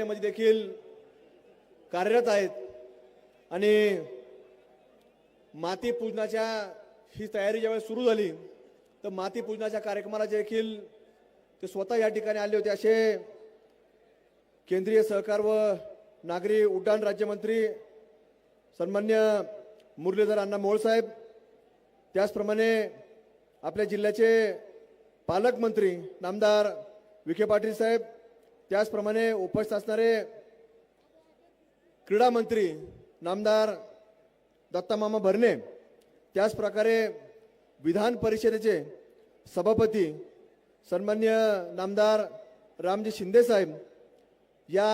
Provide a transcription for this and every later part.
संघटनेमध्ये देखील कार्यरत आहेत. आणि माती पूजनाच्या ही तयारी ज्यावेळेस सुरू झाली तर माती पूजनाच्या कार्यक्रमाला देखील ते स्वतः या ठिकाणी आले होते. असे केंद्रीय सहकार व नागरी उड्डाण राज्यमंत्री सन्मान्य मुरलीधर अण्णा मोळसाहेब त्याचप्रमाणे आपल्या जिल्ह्याचे पालकमंत्री नामदार विखे पाटील साहेब त्याचप्रमाणे उपस्थित असणारे क्रीडा मंत्री नामदार दत्तामामा भरणे त्याच प्रकारे विधान परिषदेचे सभापती सन्मान्य नामदार रामजी शिंदेसाहेब या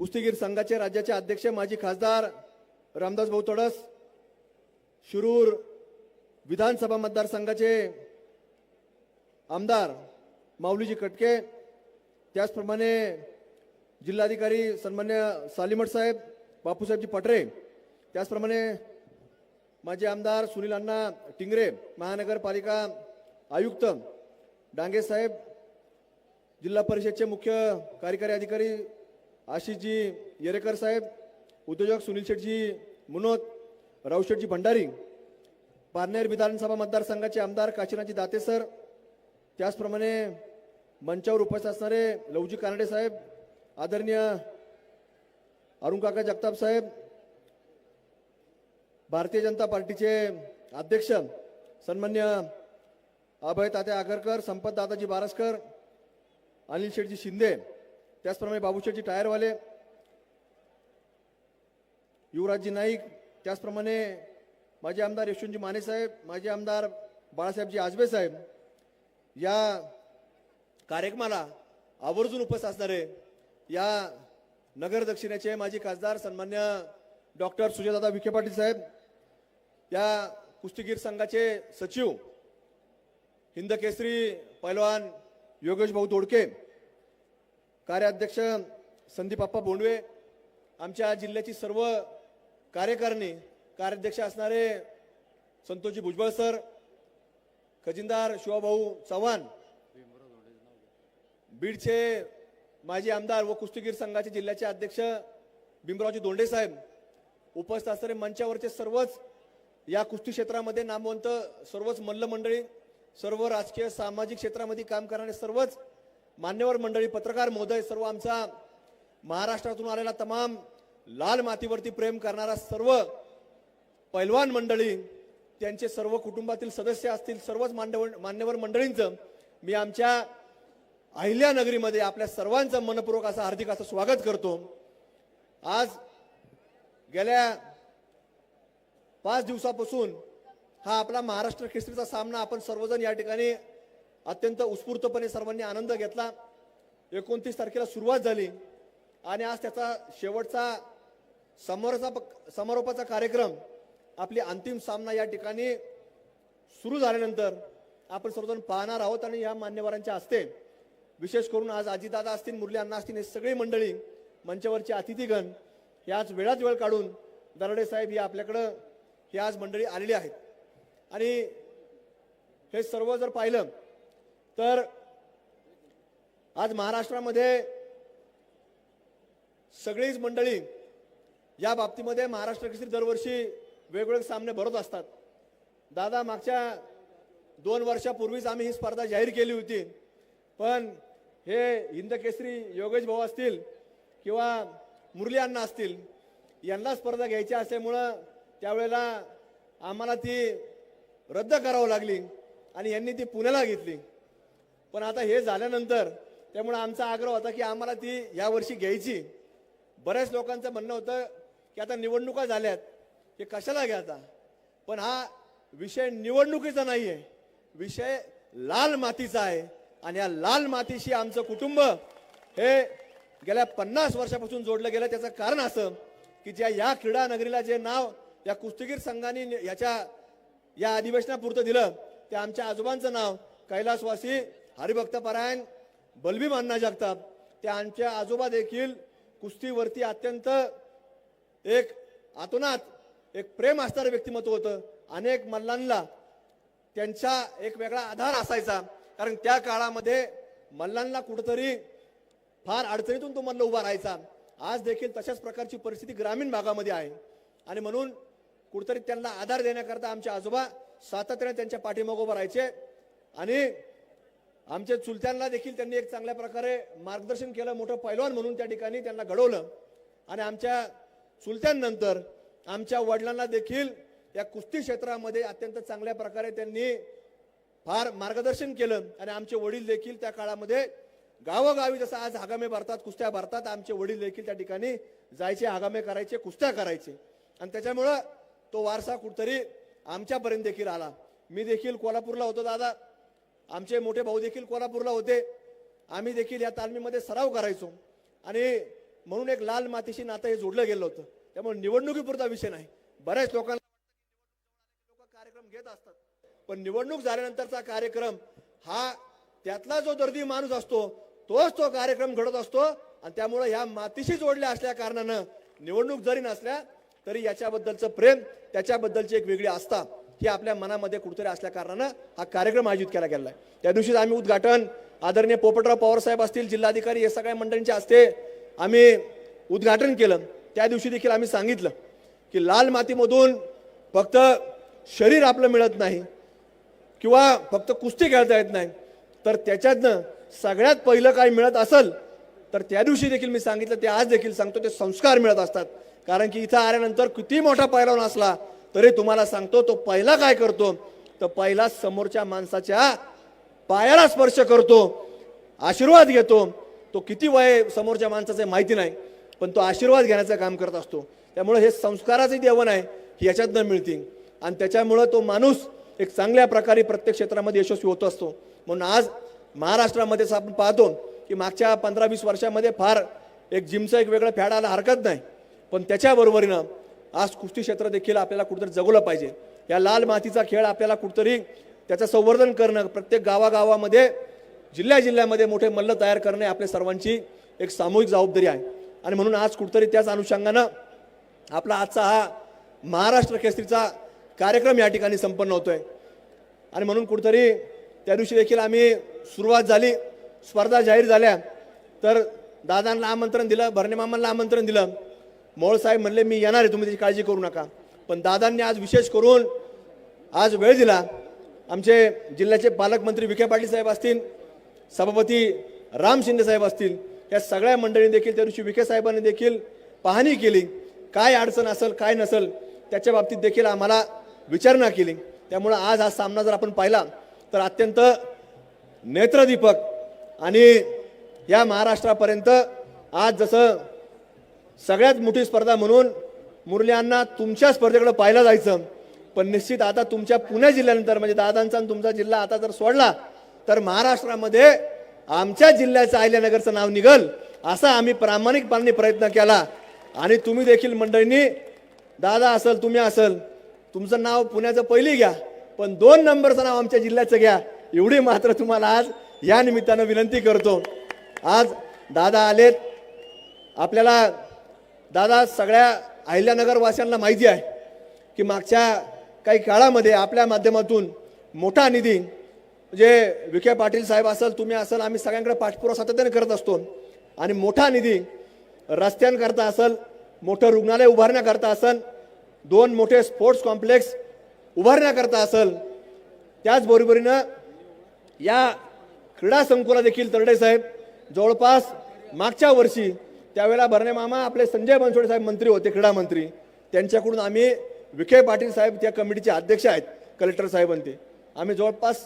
कुस्तीगीर संघाचे राज्याचे अध्यक्ष माजी खासदार रामदास भाऊ तडस शिरूर विधानसभा मतदारसंघाचे आमदार माऊलीजी कटके त्याचप्रमाणे जिल्हाधिकारी सन्मान्य सालीमठ साहेब बापूसाहेबजी पटरे त्याचप्रमाणे माझे आमदार सुनील अण्णा टिंगरे महानगरपालिका आयुक्त डांगे साहेब जिल्हा परिषदचे मुख्य कार्यकारी अधिकारी आशिषजी येरेकर साहेब उद्योजक सुनील शेठजी मुनोत रावशेठजी भंडारी पारनेर विधानसभा मतदारसंघाचे आमदार काशीनाथजी दाते सर त्याचप्रमाणे मंचावर उपस्थित असणारे लवजी कानडे साहेब आदरणीय अरुण काका जगताप साहेब भारतीय जनता पार्टीचे अध्यक्ष सन्मान्य अभय तात्या आगरकर संपत दादाजी बारसकर अनिल शेठजी शिंदे त्याचप्रमाणे बाबूशेठजी टायरवाले युवराजजी नाईक त्याचप्रमाणे माजी आमदार यशवंतजी माने साहेब माजी आमदार बाळासाहेबजी आजबे साहेब या कार्यक्रमाला आवर्जून उपस्थित असणारे या नगर दक्षिणेचे माजी खासदार सन्मान्य डॉक्टर सुजयदादा विखे पाटील साहेब या कुस्तीगीर संघाचे सचिव हिंद केसरी पैलवान योगेश भाऊ दोडके कार्याध्यक्ष संदीपाप्पा बोंडवे आमच्या जिल्ह्याची सर्व कार्यकारिणी कार्याध्यक्ष असणारे संतोषजी भुजबळ सर खजिनदार शिवाभाऊ चव्हाण बीडचे माजी आमदार व कुस्तीगीर संघाचे जिल्ह्याचे अध्यक्ष भीमरावजी दोंडे साहेब उपस्थित असणारे मंचावरचे सर्वच या कुस्ती क्षेत्रामध्ये नामवंत सर्वच मल्ल मंडळी सर्व राजकीय सामाजिक क्षेत्रामध्ये काम करणारे सर्वच मान्यवर मंडळी पत्रकार महोदय सर्व आमचा महाराष्ट्रातून आलेला तमाम लाल मातीवरती प्रेम करणारा सर्व पैलवान मंडळी त्यांचे सर्व कुटुंबातील सदस्य असतील सर्वच मान्यवर मान्यवर मंडळींचं मी आमच्या अहिल्यानगरीमध्ये आपल्या सर्वांचं मनपूर्वक असं हार्दिक असं स्वागत करतो. आज गेल्या पाच दिवसापासून हा आपला महाराष्ट्र केसरीचा सामना आपण सर्वजण या ठिकाणी अत्यंत उत्स्फूर्तपणे सर्वांनी आनंद घेतला. एकोणतीस तारखेला सुरुवात झाली आणि आज त्याचा शेवटचा समोरचा समारोपाचा कार्यक्रम आपली अंतिम सामना या ठिकाणी सुरू झाल्यानंतर आपण सर्वजण पाहणार आहोत आणि या मान्यवरांच्या हस्ते विशेष करून आज आजीदादा असतील मुरली अण्णा असतील हे सगळी मंडळी मंचावरचे अतिथीगण आज वेळात वेळ काढून दराडे साहेब या आपल्याकडं ही आज मंडळी आलेली आहेत. आणि हे सर्व जर पाहिलं तर आज महाराष्ट्रामध्ये सगळीच मंडळी या बाबतीमध्ये महाराष्ट्र केसरी दरवर्षी वेगवेगळे सामने भरत असतात. दादा मागच्या दोन वर्षापूर्वीच आम्ही ही स्पर्धा जाहीर केली होती पण हे हिंदकेसरी योगेश भाऊ असतील किंवा मुरली अण्णा असतील यांना स्पर्धा घ्यायची असल्यामुळं त्यावेळेला आम्हाला ती रद्द करावं लागली आणि यांनी ती पुण्याला घेतली. पण आता हे झाल्यानंतर त्यामुळं आमचा आग्रह होता की आम्हाला ती यावर्षी घ्यायची. बऱ्याच लोकांचं म्हणणं होतं की आता निवडणुका झाल्यात हे कशाला घ्या आता पण हा विषय निवडणुकीचा नाही आहे विषय लाल मातीचा आहे. आणि या लाल मातीशी आमचं कुटुंब हे गेल्या पन्नास वर्षापासून जोडलं गेलं. त्याचं कारण असं की ज्या या क्रीडा नगरीला जे नाव या कुस्तीगीर संघाने याच्या या अधिवेशनापुरतं दिलं ते आमच्या आजोबांचं नाव कैलासवासी हरिभक्त परायण बलभीम अण्णा जगताप ते आमच्या आजोबा देखील कुस्तीवरती अत्यंत एक आतोनात एक प्रेम असणारं व्यक्तिमत्व होतं. अनेक मल्लांना त्यांचा एक वेगळा आधार असायचा. कारण त्या काळामध्ये मल्लांना कुठंतरी फार अडचणीतून तो मल्ल उभा राहायचा. आज देखील तशाच प्रकारची परिस्थिती ग्रामीण भागामध्ये आहे. आणि म्हणून कुठंतरी त्यांना आधार देण्याकरता आमचे आजोबा सातत्याने त्यांच्या पाठीमागं उभं राहायचे. आणि आमच्या चुलत्यांना देखील त्यांनी एक चांगल्या प्रकारे मार्गदर्शन केलं मोठं पैलवान म्हणून त्या ठिकाणी त्यांना घडवलं. आणि आमच्या चुलत्यांनंतर आमच्या वडिलांना देखील या कुस्ती क्षेत्रामध्ये अत्यंत चांगल्या प्रकारे त्यांनी फार मार्गदर्शन केलं आणि आमचे वडील देखील त्या काळामध्ये गावोगावी जसं आज हागामे भरतात कुस्त्या भरतात आमचे वडील देखील त्या ठिकाणी जायचे हागामे करायचे कुस्त्या करायचे. आणि त्याच्यामुळं तो वारसा कुठतरी आमच्यापर्यंत देखील आला. मी देखील कोल्हापूरला होतो दादा. आमचे मोठे भाऊ देखील कोल्हापूरला होते. आम्ही देखील या तालमीमध्ये सराव करायचो. आणि म्हणून एक लाल मातीशी नातं हे जोडलं गेलं होतं. त्यामुळे निवडणुकीपुरता विषय नाही. बऱ्याच लोकांना लोक कार्यक्रम घेत असतात. पण निवडणूक झाल्यानंतरचा कार्यक्रम हा त्यातला जो दर्दी माणूस असतो तोच तो कार्यक्रम घडत असतो आणि त्यामुळं ह्या मातीशी जोडल्या असल्या कारणानं निवडणूक जरी नसल्या तरी याच्याबद्दलचं प्रेम त्याच्याबद्दलची एक वेगळी आस्था ही आपल्या मनामध्ये कुठेतरी असल्या कारणानं हा कार्यक्रम आयोजित केला गेला आहे त्या दिवशीच आम्ही उद्घाटन आदरणीय पोपटराव पवारसाहेब असतील जिल्हाधिकारी हे सगळ्या मंडळींच्या असते आम्ही उद्घाटन केलं. त्या दिवशी देखील आम्ही सांगितलं की लाल मातीमधून फक्त शरीर आपलं मिळत नाही किंवा फक्त कुस्ती खेळता येत नाही तर त्याच्यातनं सगळ्यात पहिलं काय मिळत असेल तर त्या दिवशी देखील मी सांगितलं ते आज देखील सांगतो ते संस्कार मिळत असतात. कारण की इथं आल्यानंतर किती मोठा पैलवान असला तरी तुम्हाला सांगतो तो पहिला काय करतो तर पहिला समोरच्या माणसाच्या पायाला स्पर्श करतो आशीर्वाद घेतो. तो किती वय समोरच्या माणसाचं माहिती नाही पण तो आशीर्वाद घेण्याचं काम करत असतो. त्यामुळे हे संस्काराचे देवण आहे ही याच्यातनं मिळतील. आणि त्याच्यामुळं तो माणूस एक चांगल्या प्रकारे प्रत्येक क्षेत्रामध्ये यशस्वी होत असतो. म्हणून आज महाराष्ट्रामध्येच आपण पाहतो की मागच्या पंधरा वीस वर्षामध्ये फार एक जिमचं एक वेगळं फॅड आला हरकत नाही. पण त्याच्याबरोबरीनं आज कुस्ती क्षेत्र देखील आपल्याला कुठंतरी जगवलं पाहिजे. या लाल मातीचा खेळ आपल्याला कुठंतरी त्याचं संवर्धन करणं प्रत्येक गावागावामध्ये जिल्ह्या जिल्ह्यामध्ये मोठे मल्ल तयार करणे आपल्या सर्वांची एक सामूहिक जबाबदारी आहे. आणि म्हणून आज कुठंतरी त्याच अनुषंगानं आपला आजचा हा महाराष्ट्र केसरीचा कार्यक्रम या ठिकाणी संपन्न होतो आहे आणि म्हणून कुठंतरी त्या दिवशी देखील आम्ही सुरुवात झाली स्पर्धा जाहीर झाल्या. तर दादांना आमंत्रण दिलं भरणेमामांना आमंत्रण दिलं. मोळसाहेब म्हणले मी येणार आहे तुम्ही त्याची काळजी करू नका. पण दादांनी आज विशेष करून आज वेळ दिला. आमचे जिल्ह्याचे पालकमंत्री विखे पाटील साहेब असतील सभापती राम शिंदे साहेब असतील या सगळ्या मंडळींनी देखील त्या दिवशी विखे साहेबांनी देखील पाहणी केली. काय अडचण असेल काय नसेल त्याच्या बाबतीत देखील आम्हाला विचारणा केली. त्यामुळं आज हा सामना जर आपण पाहिला तर अत्यंत नेत्रदीपक आणि या महाराष्ट्रापर्यंत आज जसं सगळ्यात मोठी स्पर्धा म्हणून मुरल्यांना तुमच्या स्पर्धेकडे पाहिलं जायचं. पण निश्चित आता तुमच्या पुणे जिल्ह्यानंतर म्हणजे दादांचा आणि तुमचा जिल्हा आता जर सोडला तर महाराष्ट्रामध्ये आमच्या जिल्ह्याचं अहिल्यानगरचं नाव निघल असा आम्ही प्रामाणिकपणाने प्रयत्न केला. आणि तुम्ही देखील मंडळींनी दादा असल तुम्ही असल तुमचं नाव पुण्याचं पहिली घ्या पण दोन नंबरचं नाव आमच्या जिल्ह्याचं घ्या. एवढी मात्र तुम्हाला आज या निमित्तानं विनंती करतो. आज दादा आलेत. आपल्याला दादा सगळ्या अहिल्यानगरवासियांना माहिती आहे की मागच्या काही काळामध्ये आपल्या माध्यमातून मोठा निधी म्हणजे विखे पाटील साहेब असेल तुम्ही असाल आम्ही सगळ्यांकडे पाठपुरावा सातत्याने करत असतो. आणि मोठा निधी रस्त्यांकरता असेल मोठं रुग्णालय उभारण्याकरता असेल दोन मोठे स्पोर्ट्स कॉम्प्लेक्स उभारण्याकरता असेल त्याचबरोबरीनं या क्रीडा संकुला देखील तरडे साहेब जवळपास मागच्या वर्षी त्यावेळेला भरणे मामा आपले संजय बनसोडे साहेब मंत्री होते क्रीडा मंत्री. त्यांच्याकडून आम्ही विखे पाटील साहेब त्या कमिटीचे अध्यक्ष आहेत कलेक्टर साहेबांते आम्ही जवळपास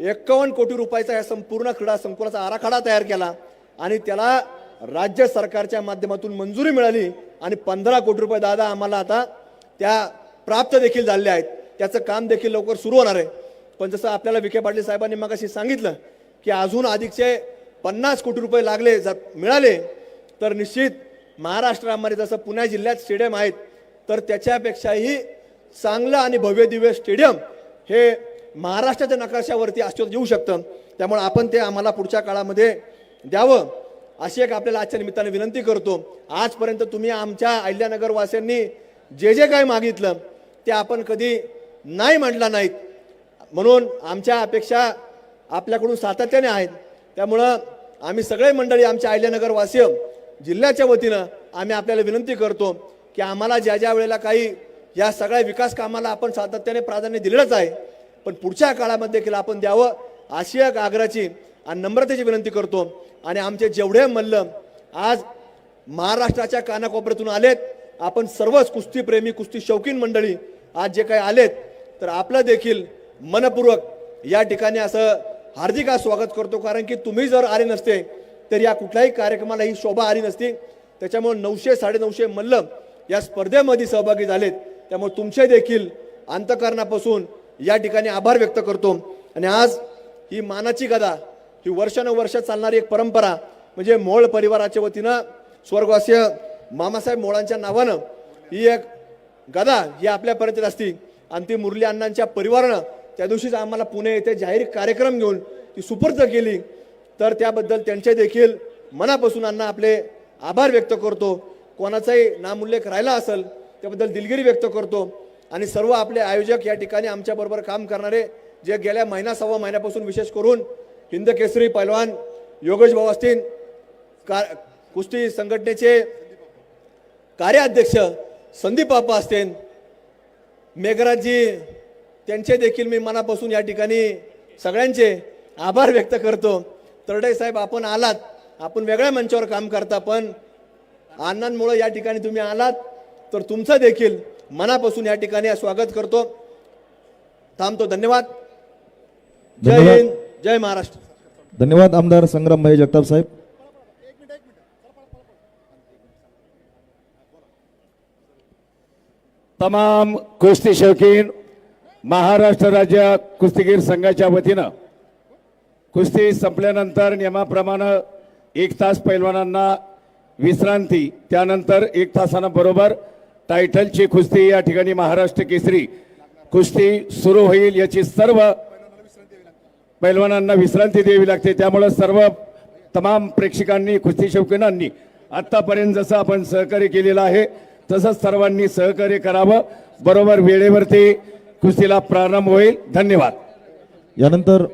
एक्कावन्न कोटी रुपयाचा या संपूर्ण क्रीडा संकुलाचा आराखडा तयार केला आणि त्याला राज्य सरकारच्या माध्यमातून मंजुरी मिळाली आणि पंधरा कोटी रुपये दादा आम्हाला आता त्या प्राप्त देखील झालेल्या आहेत. त्याचं काम देखील लवकर सुरू होणार आहे. पण जसं आपल्याला विखे पाटील साहेबांनी मगाशी सांगितलं की अजून अधिकचे पन्नास कोटी रुपये लागले जर मिळाले तर निश्चित महाराष्ट्रामध्ये जसं पुणे जिल्ह्यात स्टेडियम आहेत तर त्याच्यापेक्षाही चांगलं आणि भव्य दिव्य स्टेडियम हे महाराष्ट्राच्या नकाशावरती अस्तित्व येऊ शकतं. त्यामुळे आपण ते आम्हाला पुढच्या काळामध्ये द्यावं अशी एक आपल्याला आजच्या निमित्ताने विनंती करतो. आजपर्यंत तुम्ही आमच्या अहिल्यानगरवासियांनी जे जे काय मागितलं ते आपण कधी नाही मांडला नाहीत. म्हणून आमच्या अपेक्षा आपल्याकडून सातत्याने आहेत. त्यामुळं आम्ही सगळे मंडळी आमच्या आयल्यानगरवासीय जिल्ह्याच्या वतीनं आम्ही आपल्याला विनंती करतो की आम्हाला ज्या ज्या वेळेला काही या सगळ्या विकास कामाला आपण सातत्याने प्राधान्य दिलेलंच आहे पण पुढच्या काळामध्ये देखील आपण द्यावं अशी एक आग्रहाची आणि नम्रतेची विनंती करतो. आणि आमचे जेवढे मल्ल आज महाराष्ट्राच्या कानाकोपऱ्यातून आलेत आपण सर्वच कुस्तीप्रेमी कुस्ती शौकीन मंडळी आज जे काही आलेत तर आपलं देखील मनपूर्वक या ठिकाणी असं हार्दिक आज स्वागत करतो. कारण की तुम्ही जर आले नसते तर या कुठल्याही कार्यक्रमाला ही शोभा आली नसती. त्याच्यामुळे नऊशे साडेनऊशे मल्ल या स्पर्धेमध्ये सहभागी झालेत. त्यामुळे तुमचे देखील अंतकरणापासून या ठिकाणी आभार व्यक्त करतो. आणि आज ही मानाची गदा ही वर्षानुवर्ष चालणारी एक परंपरा म्हणजे मोळ परिवाराच्या वतीनं स्वर्गवासीय मामासाहेब मोळांच्या नावानं ही एक गदा ही आपल्यापर्यंत असती. आणि ती मुरली अण्णांच्या परिवारानं त्या दिवशीच आम्हाला पुणे येथे जाहीर कार्यक्रम घेऊन ती सुपूर्द केली. तर त्याबद्दल त्यांचे देखील मनापासून अण्णा आपले आभार व्यक्त करतो. कोणाचाही नामोल्लेख राहिला असेल त्याबद्दल दिलगिरी व्यक्त करतो. आणि सर्व आपले आयोजक या ठिकाणी आमच्याबरोबर काम करणारे जे गेल्या महिना सव्वा महिन्यापासून विशेष करून हिंद केसरी पैलवान योगेश भाऊ असतील का कुस्ती संघटनेचे कार्याध्यक्ष संदीप बाप्पा असतील. मेघराजजी त्यांचे देखील मी मनापासून या ठिकाणी सगळ्यांचे आभार व्यक्त करतो. तरडे साहेब आपण आलात. आपण वेगळ्या मंचावर काम करता पण अण्णांमुळे या ठिकाणी तुम्ही आलात. तर तुमचं देखील मनापासून या ठिकाणी स्वागत करतो. थांबतो. धन्यवाद. जय. हिंद. जय महाराष्ट्र. धन्यवाद आमदार संग्रामभाई जगताप साहेब. तमाम कुस्ती शौकीन महाराष्ट्र राज्य कुस्तीगीर संघाच्या वतीनं कुस्ती संपल्यानंतर नियमाप्रमाणे एक तास पैलवानांना विश्रांती त्यानंतर एक तासानं बरोबर टायटलची कुस्ती या ठिकाणी महाराष्ट्र केसरी कुस्ती सुरू होईल याची सर्व पैलवानांना विश्रांती द्यावी लागते. त्यामुळं सर्व तमाम प्रेक्षकांनी कुस्ती शौकीनांनी आत्तापर्यंत जसं आपण सहकार्य केलेलं आहे तसंच सर्वांनी सहकार्य करावं. बरोबर वेळेवरती कुस्तीला प्रारंभ होईल. धन्यवाद. यानंतर